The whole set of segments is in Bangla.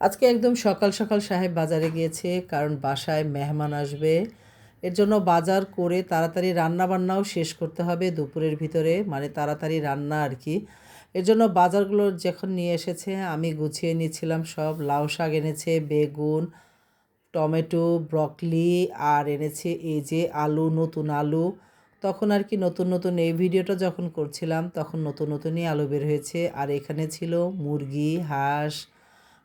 আজকে একদম সকাল সকাল সাহেব বাজারে গিয়েছে, কারণ বাসায় মেহমান আসবে। এর জন্য বাজার করে তাড়াতাড়ি রান্না বান্নাও শেষ করতে হবে দুপুরের ভিতরে মানে তাড়াতাড়ি রান্না আর কি। এর জন্য বাজারগুলো যখন নিয়ে এসেছে, আমি গুছিয়ে নিয়েছিলাম সব। লাউ শাক এনেছে, বেগুন, টমেটো, ব্রকলি, আর এনেছে এই যে আলু, নতুন আলু। তখন আর কি নতুন নতুন এই ভিডিওটা যখন করছিলাম, তখন নতুন নতুনই আলু বের হয়েছে। আর এখানে ছিল মুরগি, হাঁস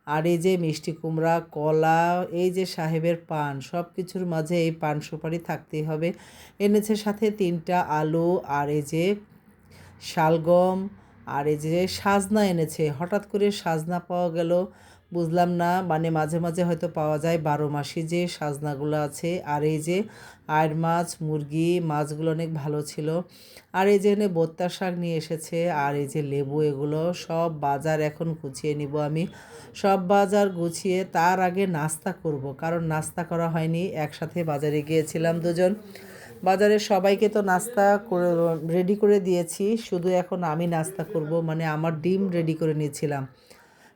আর এই যে মিষ্টি কুমড়া, কলা, এই যে সাহেবের পান সব কিছুর মাঝে এই পান সুপারি থাকতেই হবে। এনেছে সাথে তিনটা আলু আর এই যে শালগম আর এই যে সাজনা এনেছে। হঠাৎ করে সাজনা পাওয়া গেল। বুঝলাম না মানে মাঝে মাঝে হয়তো পাওয়া যায় বারো মাসি যে সাজনাগুলো আছে। আর এই যে আয়ের মাছ, মুরগি, মাছগুলো অনেক ভালো ছিল। আর এই যে এনে বত্তার শাক নিয়ে এসেছে, আর এই যে লেবু এগুলো সব বাজার এখন গুছিয়ে নিব আমি। সব বাজার গুছিয়ে তার আগে নাস্তা করব, কারণ নাস্তা করা হয়নি, একসাথে বাজারে গিয়েছিলাম দুজন। বাজারে সবাইকে তো নাস্তা করে, রেডি করে দিয়েছি, শুধু এখন আমি নাস্তা করব মানে আমার ডিম রেডি করে নিয়েছিলাম।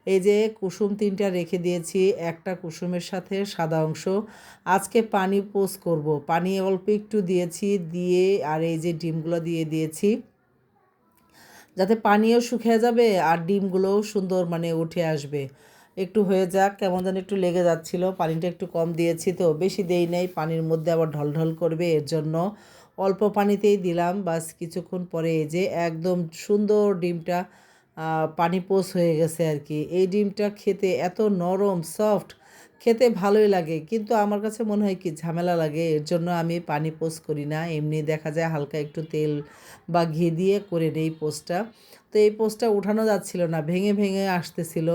এই যে কুসুম তিনটা রেখে দিয়েছি, একটা কুসুমের সাথে সাদা অংশ। আজকে পানি পোস করব। পানি অল্প একটু দিয়েছি, দিয়ে আর এই যে ডিমগুলো দিয়ে দিয়েছি। যাতে পানিও শুকিয়ে যাবে আর ডিমগুলোও সুন্দর মানে উঠে আসবে। একটু হয়ে যাক, কেমন যেন একটু লেগে যাচ্ছিল। পানিটা একটু কম দিয়েছি তো, বেশি দেই নাই। পানির মধ্যে আবার ঢলঢল করবে, এর জন্য অল্প পানিতেই দিলাম। বাস কিছুক্ষণ পরে এই যে একদম সুন্দর ডিমটা পানি পোষ হয়ে গেছে আর কি। এই ডিমটা খেতে এত নরম সফট খেতে ভালোই লাগে। কিন্তু আমার কাছে মনে হয় কি, ঝামেলা লাগে। এর জন্য আমি পানি পোষ করি না। এমনি দেখা যায় হালকা একটু তেল বা ঘি দিয়ে করে নেই পোস্টটা তো এই পোস্টটা উঠানো যাচ্ছিল না, ভেঙে ভেঙে আসতেছিল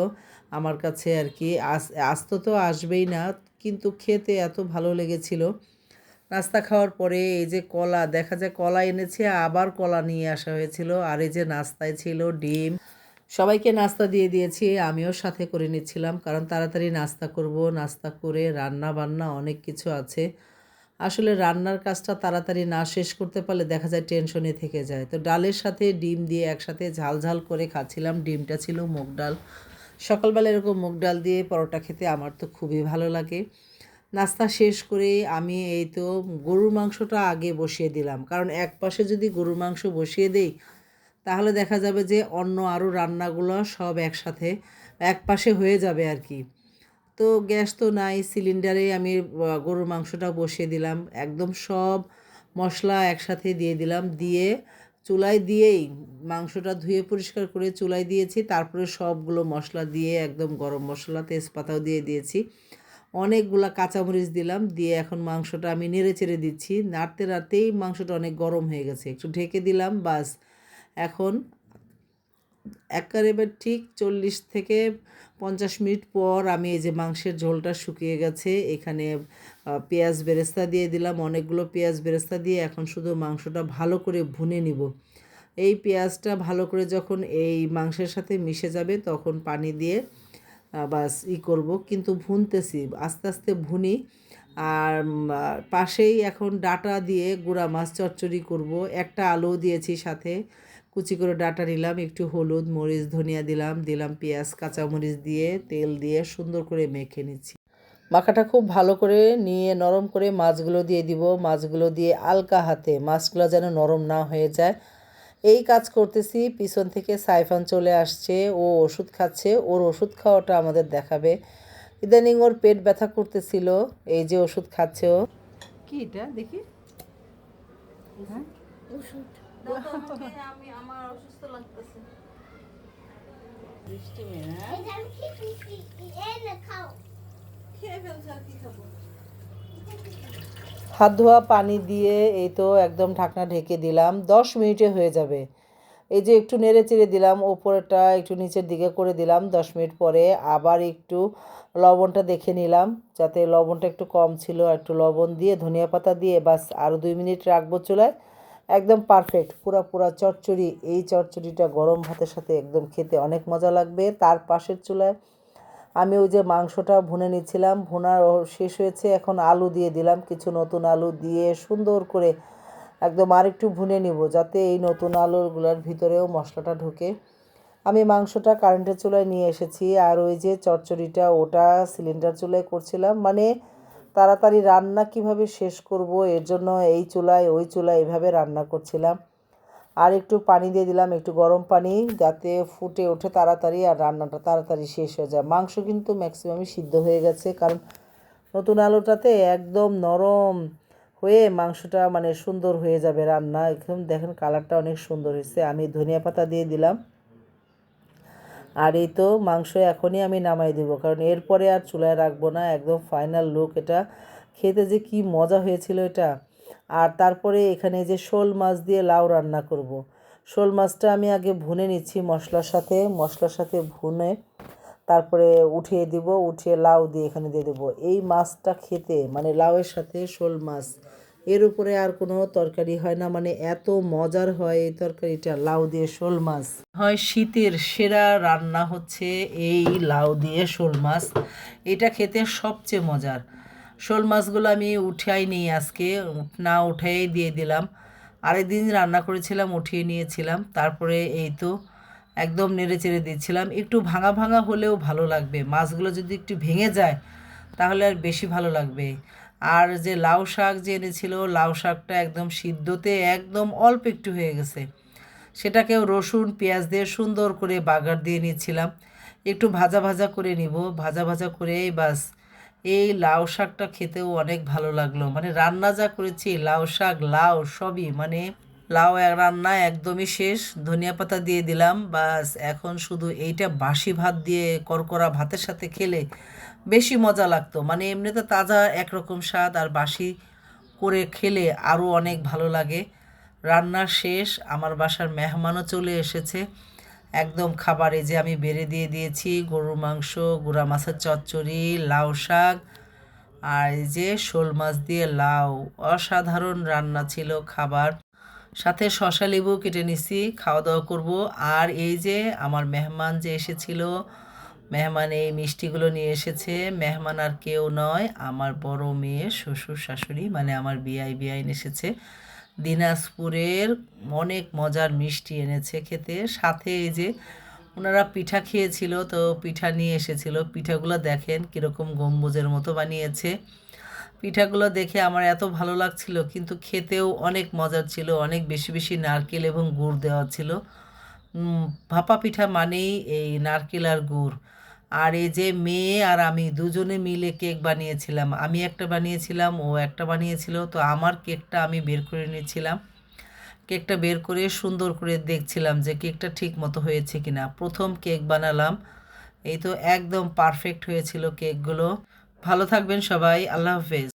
আমার কাছে আর কি। আস, আস্ত তো আসবেই না, কিন্তু খেতে এত ভালো লেগেছিল। নাস্তা খাওয়ার পরে এই যে কলা, দেখা যায় কলা এনেছে, আবার কলা নিয়ে আসা হয়েছিল। আর এই যে নাস্তায় ছিল ডিম। সবাইকে নাস্তা দিয়ে দিয়েছি, আমিও সাথে করে নিচ্ছিলাম, কারণ তাড়াতাড়ি নাস্তা করব, নাস্তা করে রান্না বান্না অনেক কিছু আছে। আসলে রান্নার কাজটা তাড়াতাড়ি না শেষ করতে পারলে দেখা যায় টেনশনে থেকে যায়। তো ডালের সাথে ডিম দিয়ে একসাথে ঝাল ঝাল করে খাচ্ছিলাম, ডিমটা ছিল মুগ ডাল। সকালবেলা এরকম মুগ ডাল দিয়ে পরোটা খেতে আমার তো খুবই ভালো লাগে। নাস্তা শেষ করে আমি এই তো গরুর মাংসটা আগে বসিয়ে দিলাম। কারণ এক পাশে যদি গরুর মাংস বসিয়ে দেই, তাহলে দেখা যাবে যে অন্য আরও রান্নাগুলো সব একসাথে এক পাশে হয়ে যাবে আর কি। তো গ্যাস তো নাই, সিলিন্ডারে আমি গরুর মাংসটা বসিয়ে দিলাম। একদম সব মশলা একসাথে দিয়ে দিলাম। দিয়ে চুলায় দিয়েই মাংসটা ধুয়ে পরিষ্কার করে চুলায় দিয়েছি। তারপরে সবগুলো মশলা দিয়ে একদম গরম মশলা, তেজপাতাও দিয়ে দিয়েছি। অনেকগুলা কাঁচামরিচ দিলাম, দিয়ে এখন মাংসটা আমি নেড়ে চেড়ে দিচ্ছি। নাড়তে নাড়তেই মাংসটা অনেক গরম হয়ে গেছে, একটু ঢেকে দিলাম, বাস। এখন একেবারে ঠিক চল্লিশ থেকে পঞ্চাশ মিনিট পর আমি এই যে মাংসের ঝোলটা শুকিয়ে গেছে, এখানে পেঁয়াজ বেরেস্তা দিয়ে দিলাম, অনেকগুলো পেঁয়াজ বেরেস্তা দিয়ে এখন শুধু মাংসটা ভালো করে ভুনে নিব। এই পেঁয়াজটা ভালো করে যখন এই মাংসের সাথে মিশে যাবে, তখন পানি দিয়ে বাস ই করব। কিন্তু ভুনতেছি, আস্তে আস্তে ভুনি। আর পাশেই এখন ডাটা দিয়ে গুঁড়া মাছ চচ্চড়ি করব। একটা আলু দিয়েছি সাথে, কুচি করে ডাটা নিলাম, একটু হলুদ, মরিচ, ধনিয়া দিলাম দিলাম পেঁয়াজ, কাঁচামরিচ দিয়ে তেল দিয়ে সুন্দর করে মেখে নিচ্ছি। মাখাটা খুব ভালো করে নিয়ে নরম করে মাছগুলো দিয়ে দিব। মাছগুলো দিয়ে আলকা হাতে, মাছগুলো যেন নরম না হয়ে যায়। এই কাজ করতেছি পিছন থেকে সাইফান চলে আসছে ও ওষুধ খাচ্ছে ওর ওষুধ খাওয়াটা আমাদের দেখাবে। ইদানিং ওর পেট ব্যথা করতেছিল এই যে ওষুধ খাচ্ছে ও। কি এটা? দেখি। হ্যাঁ? খেয়ে ফেলছে আর কি খাব? হাত ধোয়া, পানি দিয়ে এই তো একদম ঢাকনা ঢেকে দিলাম। দশ মিনিটে হয়ে যাবে। এই যে একটু নেড়ে চেড়ে দিলাম ওপরটা একটু নিচের দিকে করে দিলাম। দশ মিনিট পরে আবার একটু লবণটা দেখে নিলাম, যাতে লবণটা একটু কম ছিল একটু লবণ দিয়ে, ধনিয়া পাতা দিয়ে বাস আরও দুই মিনিট রাখব চুলায়। একদম পারফেক্ট পুরা পুরা চচ্চড়ি। এই চচ্চড়িটা গরম ভাতের সাথে একদম খেতে অনেক মজা লাগবে। তার পাশের চুলায় আমি ওই যে মাংসটা ভুনে নিচ্ছিলাম, ভুনার শেষ হয়েছে, এখন আলু দিয়ে দিলাম, কিছু নতুন আলু দিয়ে সুন্দর করে একদম আরেকটু ভুনে নিব, যাতে এই নতুন আলুগুলোর ভিতরেও মশলাটা ঢোকে। আমি মাংসটা কারেন্টের চুলায় নিয়ে এসেছি, আর ওই যে চচ্চড়িটা ওটা সিলিন্ডার চুলায় করছিলাম মানে তাড়াতাড়ি রান্না কীভাবে শেষ করব, এর জন্য এই চুলায়, ওই চুলায় এভাবে রান্না করছিলাম। আর একটু পানি দিয়ে দিলাম, একটু গরম পানি যাতে ফুটে ওঠে তাড়াতাড়ি আর রান্নাটা তাড়াতাড়ি শেষ হয়ে যায়। মাংস কিন্তু ম্যাক্সিমামই সিদ্ধ হয়ে গেছে, কারণ নতুন আলুটাতে একদম নরম হয়ে মাংসটা মানে সুন্দর হয়ে যাবে রান্না। একদম দেখেন কালারটা অনেক সুন্দর হয়েছে। আমি ধনিয়া পাতা দিয়ে দিলাম। আর এই তো মাংস এখনই আমি নামাই দেবো, কারণ এরপরে আর চুলায় রাখব না। একদম ফাইনাল লুক এটা। খেতে যে কি মজা হয়েছিল এটা। আর তারপরে এখানে যে শোল মাছ দিয়ে লাউ রান্না করব। শোল মাছটা আমি আগে ভুনে নিচ্ছি মশলার সাথে মশলার সাথে ভুনে তারপরে উঠিয়ে দিব, উঠিয়ে লাউ দিয়ে এখানে দিয়ে দেবো। এই মাছটা খেতে মানে লাউয়ের সাথে শোল মাছ, এর উপরে আর কোনো তরকারি হয় না মানে এত মজার হয় এই তরকারিটা, লাউ দিয়ে শোল মাছ। হয় শীতের সেরা রান্না হচ্ছে এই লাউ দিয়ে শোল মাছ, এটা খেতে সবচেয়ে মজার। শোল মাছগুলো আমি উঠাই নিই আজকে, না উঠাই দিয়ে দিলাম। আরেক আরেকদিন রান্না করেছিলাম, উঠিয়ে নিয়েছিলাম। তারপরে এই তো একদম নেড়ে চেড়ে দিচ্ছিলাম। একটু ভাঙা ভাঙা হলেও ভালো লাগবে। মাছগুলো যদি একটু ভেঙে যায়, তাহলে আর বেশি ভালো লাগবে। আর যে লাউ শাক যে এনেছিল, লাউ শাকটা একদম সিদ্ধতে একদম অল্প একটু হয়ে গেছে। সেটাকেও রসুন, পেঁয়াজ দিয়ে সুন্দর করে বাগার দিয়ে নিচ্ছিলাম। একটু ভাজা ভাজা করে নিব। ভাজা ভাজা করেই বাস এই লাউ শাকটা খেতেও অনেক ভালো লাগল। মানে রান্না যা করেছি, লাউ শাক, লাউ, সবই মানে লাউ রান্না একদমই শেষ। ধনিয়া পাতা দিয়ে দিলাম, বাস। এখন শুধু এইটা বাসি ভাত দিয়ে করকরা ভাতের সাথে খেলে বেশি মজা লাগতো। মানে এমনিতে তাজা একরকম স্বাদ আর বাসি করে খেলে আরও অনেক ভালো লাগে। রান্না শেষ, আমার বাসার মেহমানও চলে এসেছে। একদম খাবারে যে আমি বেড়ে দিয়ে দিয়েছি, গরুর মাংস, গুঁড়া মাছের চচ্চড়ি, লাউ শাক, আর এই যে শোল মাছ দিয়ে লাউ। অসাধারণ রান্না ছিল খাবার। সাথে শশা লেবু কেটে নিছি খাওয়া দাওয়া করব। আর এই যে আমার মেহমান যে এসেছিল, মেহমান এই মিষ্টিগুলো নিয়ে এসেছে। মেহমান আর কেউ নয়, আমার বড় মেয়ে, শ্বশুর, শাশুড়ি মানে আমার বিআই, বিআইন এসেছে। দিনাজপুরের অনেক মজার মিষ্টি এনেছে খেতে। সাথে এই যে ওনারা পিঠা খেয়েছিল, তো পিঠা নিয়ে এসেছিল। পিঠাগুলো দেখেন কীরকম গম্বুজের মতো বানিয়েছে। পিঠাগুলো দেখে আমার এত ভালো লাগছিল, কিন্তু খেতেও অনেক মজার ছিল, অনেক বেশি বেশি নারকেল এবং গুড় দেওয়া ছিল। ভাপা পিঠা মানেই এই নারকেল আর গুড়। আর এই যে মেয়ে আর আমি দুজনে মিলে কেক বানিয়েছিলাম। আমি একটা বানিয়েছিলাম, ও একটা বানিয়েছিল, তো আমার কেকটা আমি বের করে নিয়েছিলাম। কেকটা বের করে সুন্দর করে দেখছিলাম যে কেকটা ঠিক মতো হয়েছে কি না প্রথম কেক বানালাম, এই তো একদম পারফেক্ট হয়েছিল কেকগুলো। ভালো থাকবেন সবাই, আল্লাহ হাফেজ।